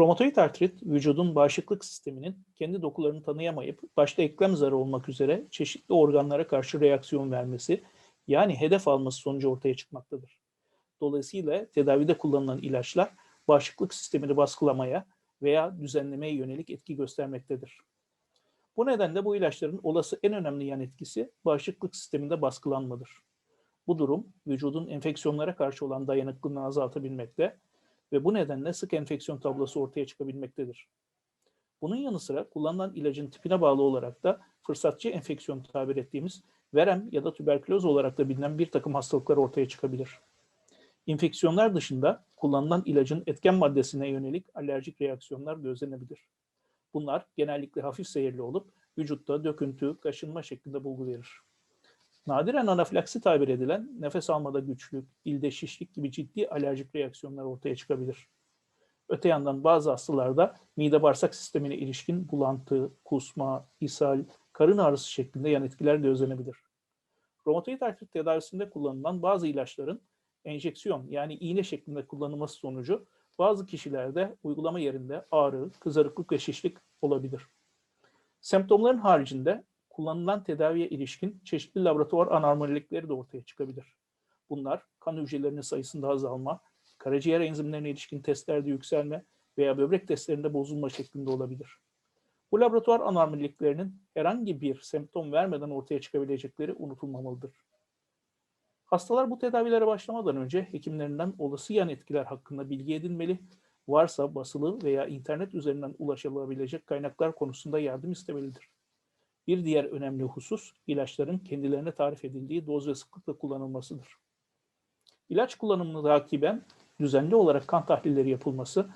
Romatoid artrit, vücudun bağışıklık sisteminin kendi dokularını tanıyamayıp başta eklem zarı olmak üzere çeşitli organlara karşı reaksiyon vermesi, yani hedef alması sonucu ortaya çıkmaktadır. Dolayısıyla tedavide kullanılan ilaçlar bağışıklık sistemini baskılamaya veya düzenlemeye yönelik etki göstermektedir. Bu nedenle bu ilaçların olası en önemli yan etkisi bağışıklık sisteminde baskılanmadır. Bu durum vücudun enfeksiyonlara karşı olan dayanıklılığını azaltabilmekte ve bu nedenle sık enfeksiyon tablosu ortaya çıkabilmektedir. Bunun yanı sıra kullanılan ilacın tipine bağlı olarak da fırsatçı enfeksiyon tabir ettiğimiz verem ya da tüberküloz olarak da bilinen bir takım hastalıklar ortaya çıkabilir. İnfeksiyonlar dışında kullanılan ilacın etken maddesine yönelik alerjik reaksiyonlar gözlenebilir. Bunlar genellikle hafif seyirli olup vücutta döküntü, kaşınma şeklinde bulgu verir. Nadiren anafilaksi tabir edilen nefes almada güçlük, dilde şişlik gibi ciddi alerjik reaksiyonlar ortaya çıkabilir. Öte yandan bazı hastalarda mide bağırsak sistemine ilişkin bulantı, kusma, ishal, karın ağrısı şeklinde yan etkiler gözlenebilir. Romatoid artrit tedavisinde kullanılan bazı ilaçların enjeksiyon yani iğne şeklinde kullanılması sonucu bazı kişilerde uygulama yerinde ağrı, kızarıklık ve şişlik olabilir. Semptomların haricinde kullanılan tedaviye ilişkin çeşitli laboratuvar anormallikleri de ortaya çıkabilir. Bunlar kan hücrelerinin sayısında azalma, karaciğer enzimlerine ilişkin testlerde yükselme veya böbrek testlerinde bozulma şeklinde olabilir. Bu laboratuvar anormalliklerinin herhangi bir semptom vermeden ortaya çıkabilecekleri unutulmamalıdır. Hastalar bu tedavilere başlamadan önce hekimlerinden olası yan etkiler hakkında bilgi edinmeli, varsa basılı veya internet üzerinden ulaşılabilecek kaynaklar konusunda yardım istemelidir. Bir diğer önemli husus ilaçların kendilerine tarif edildiği doz ve sıklıkla kullanılmasıdır. İlaç kullanımını takiben düzenli olarak kan tahlilleri yapılması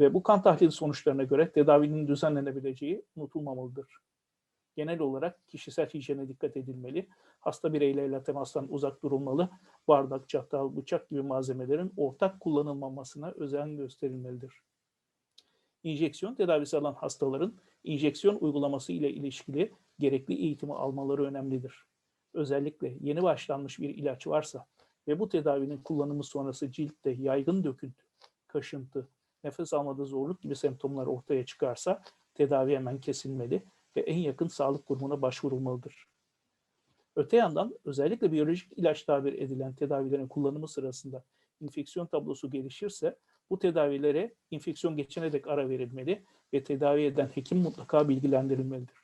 ve bu kan tahlili sonuçlarına göre tedavinin düzenlenebileceği unutulmamalıdır. Genel olarak kişisel hijyene dikkat edilmeli, hasta bireylerle temastan uzak durulmalı, bardak, çatal, bıçak gibi malzemelerin ortak kullanılmamasına özen gösterilmelidir. İnjeksiyon tedavisi alan hastaların injeksiyon uygulaması ile ilişkili gerekli eğitimi almaları önemlidir. Özellikle yeni başlanmış bir ilaç varsa ve bu tedavinin kullanımı sonrası ciltte yaygın döküntü, kaşıntı, nefes almada zorluk gibi semptomlar ortaya çıkarsa tedavi hemen kesilmeli ve en yakın sağlık kurumuna başvurulmalıdır. Öte yandan özellikle biyolojik ilaç tabir edilen tedavilerin kullanımı sırasında infeksiyon tablosu gelişirse bu tedavilere infeksiyon geçene dek ara verilmeli ve tedavi eden hekim mutlaka bilgilendirilmelidir.